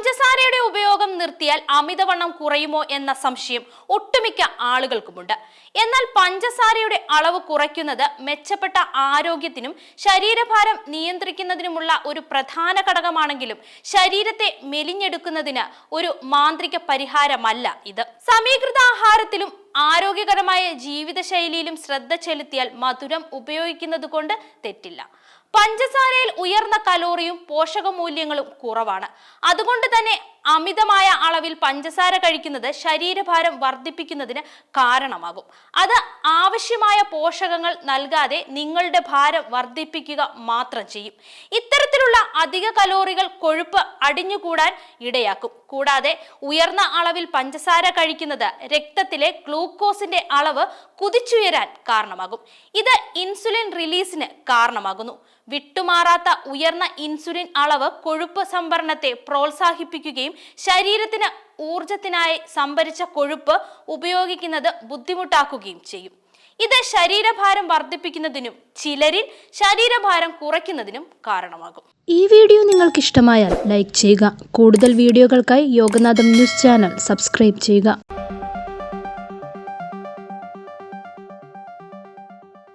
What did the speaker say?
പഞ്ചസാരയുടെ ഉപയോഗം നിർത്തിയാൽ അമിതവണ്ണം കുറയുമോ എന്ന സംശയം ഒട്ടുമിക്ക ആളുകൾക്കുമുണ്ട്. എന്നാൽ പഞ്ചസാരയുടെ അളവ് കുറയ്ക്കുന്നത് മെച്ചപ്പെട്ട ആരോഗ്യത്തിനും ശരീരഭാരം നിയന്ത്രിക്കുന്നതിനുമുള്ള ഒരു പ്രധാന ഘടകമാണെങ്കിലും ശരീരത്തെ മെലിഞ്ഞെടുക്കുന്നതിന് ഒരു മാന്ത്രിക പരിഹാരമല്ല ഇത്. സമീകൃത ആഹാരത്തിലും ആരോഗ്യകരമായ ജീവിതശൈലിയിലും ശ്രദ്ധ ചെലുത്തിയാൽ മധുരം ഉപയോഗിക്കുന്നത് കൊണ്ട് തെറ്റില്ല. പഞ്ചസാരയിൽ ഉയർന്ന കലോറിയും പോഷകമൂല്യങ്ങളും കുറവാണ്. അതുകൊണ്ട് തന്നെ അമിതമായ അളവിൽ പഞ്ചസാര കഴിക്കുന്നത് ശരീരഭാരം വർദ്ധിപ്പിക്കുന്നതിന് കാരണമാകും. അത് ആവശ്യമായ പോഷകങ്ങൾ നൽകാതെ നിങ്ങളുടെ ഭാരം വർദ്ധിപ്പിക്കുക മാത്രം ചെയ്യും. ഇത്തരത്തിലുള്ള അധിക കലോറികൾ കൊഴുപ്പ് അടിഞ്ഞുകൂടാൻ ഇടയാക്കും. കൂടാതെ ഉയർന്ന അളവിൽ പഞ്ചസാര കഴിക്കുന്നത് രക്തത്തിലെ ഗ്ലൂക്കോസിന്റെ അളവ് കുതിച്ചുയരാൻ കാരണമാകും. ഇത് ഇൻസുലിൻ റിലീസിന് കാരണമാകുന്നു. വിട്ടുമാറാത്ത ഉയർന്ന ഇൻസുലിൻ അളവ് കൊഴുപ്പ് സംഭരണത്തെ പ്രോത്സാഹിപ്പിക്കുകയും ശരീരത്തിന് ഊർജത്തിനായി സംഭരിച്ച കൊഴുപ്പ് ഉപയോഗിക്കുന്നത് ബുദ്ധിമുട്ടാക്കുകയും ചെയ്യും. ഇത് ശരീരഭാരം വർദ്ധിപ്പിക്കുന്നതിനും ചിലരിൽ ശരീരഭാരം കുറയ്ക്കുന്നതിനും കാരണമാകും. ഈ വീഡിയോ നിങ്ങൾക്ക് ഇഷ്ടമായാൽ ലൈക്ക് ചെയ്യുക. കൂടുതൽ വീഡിയോകൾക്കായി യോഗനാഥം ന്യൂസ് ചാനൽ സബ്സ്ക്രൈബ് ചെയ്യുക.